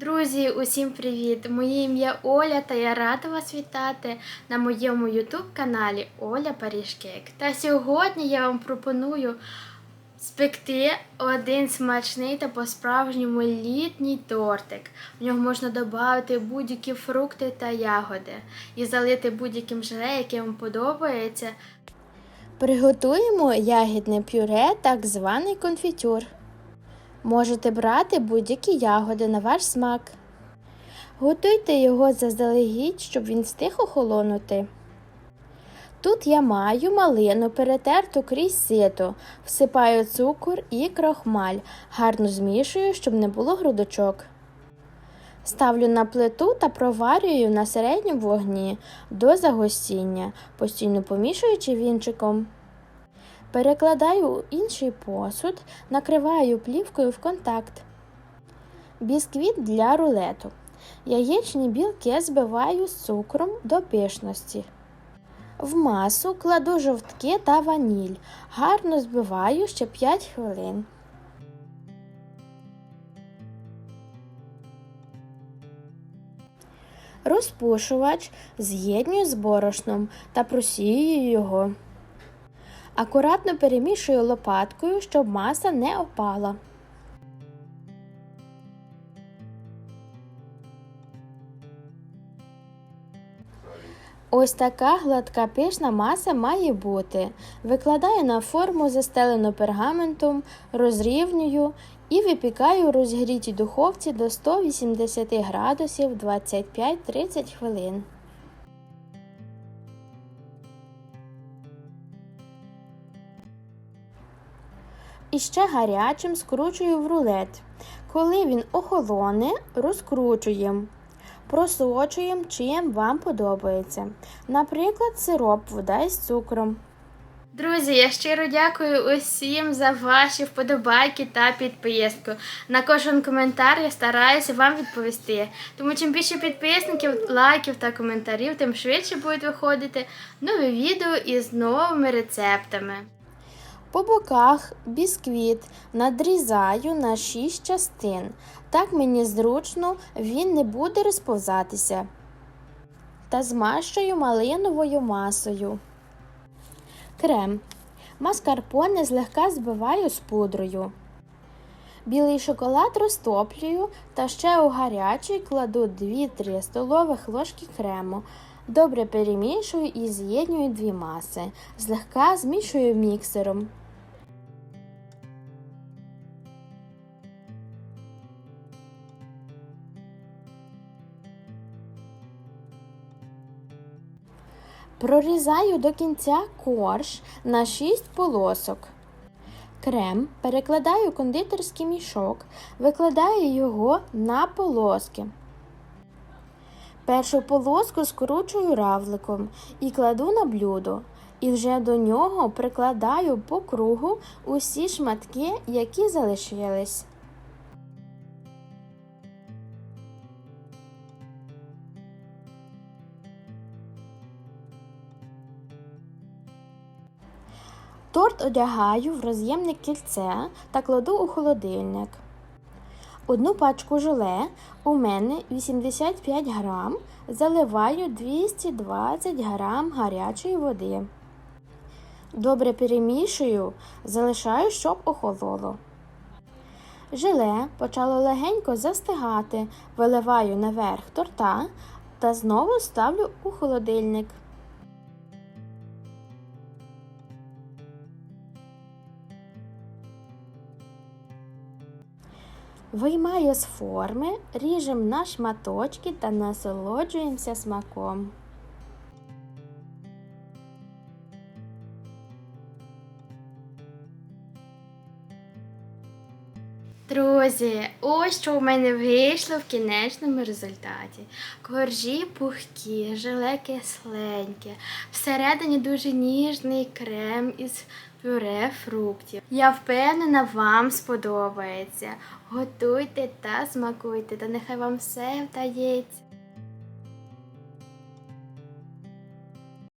Друзі, усім привіт! Моє ім'я Оля та я рада вас вітати на моєму YouTube каналі Оля Паріжкейк. Та сьогодні я вам пропоную спекти один смачний та по-справжньому літній тортик. В нього можна додати будь-які фрукти та ягоди і залити будь-яким желе, яке вам подобається. Приготуємо ягідне пюре, так званий конфітюр. Можете брати будь-які ягоди на ваш смак. Готуйте його заздалегідь, щоб він встиг охолонути. Тут я маю малину перетерту крізь сито, всипаю цукор і крохмаль, гарно змішую, щоб не було грудочок. Ставлю на плиту та проварюю на середньому вогні до загостіння, постійно помішуючи вінчиком. Перекладаю у інший посуд, накриваю плівкою в контакт. Бісквіт для рулету. Яєчні білки збиваю з цукром до пишності. В масу кладу жовтки та ваніль. Гарно збиваю ще 5 хвилин. Розпушувач з'єднюю з борошном та просіюю його. Акуратно перемішую лопаткою, щоб маса не опала. Ось така гладка пишна маса має бути. Викладаю на форму, застелену пергаментом, розрівнюю і випікаю у розгрітій духовці до 180 градусів 25-30 хвилин. І ще гарячим скручую в рулет. Коли він охолоне, розкручуємо. Просочуємо, чим вам подобається. Наприклад, сироп, вода із цукром. Друзі, я щиро дякую усім за ваші вподобайки та підписку. На кожен коментар я стараюся вам відповісти. Тому чим більше підписників, лайків та коментарів, тим швидше будуть виходити нові відео із новими рецептами. По боках бісквіт надрізаю на 6 частин. Так мені зручно, він не буде розповзатися. Та змащую малиновою масою. Крем. Маскарпоне злегка збиваю з пудрою. Білий шоколад розтоплюю та ще у гарячий кладу 2-3 столових ложки крему. Добре перемішую і з'єднюю дві маси. Злегка змішую міксером. Прорізаю до кінця корж на 6 полосок. Крем перекладаю кондитерський мішок, викладаю його на полоски. Першу полоску скручую равликом і кладу на блюдо. І вже до нього прикладаю по кругу усі шматки, які залишились. Торт одягаю в роз'ємне кільце та кладу у холодильник. Одну пачку желе у мене 85 грам, заливаю 220 грам гарячої води. Добре перемішую, залишаю, щоб охололо. Желе почало легенько застигати, виливаю наверх торта та знову ставлю у холодильник. Виймаю з форми, ріжемо на шматочки та насолоджуємося смаком. Друзі, ось що у мене вийшло в кінечному результаті. Коржі пухкі, желе кисленьке, всередині дуже ніжний крем із пюре фруктів. Я впевнена, вам сподобається. Готуйте та смакуйте, та нехай вам все вдається.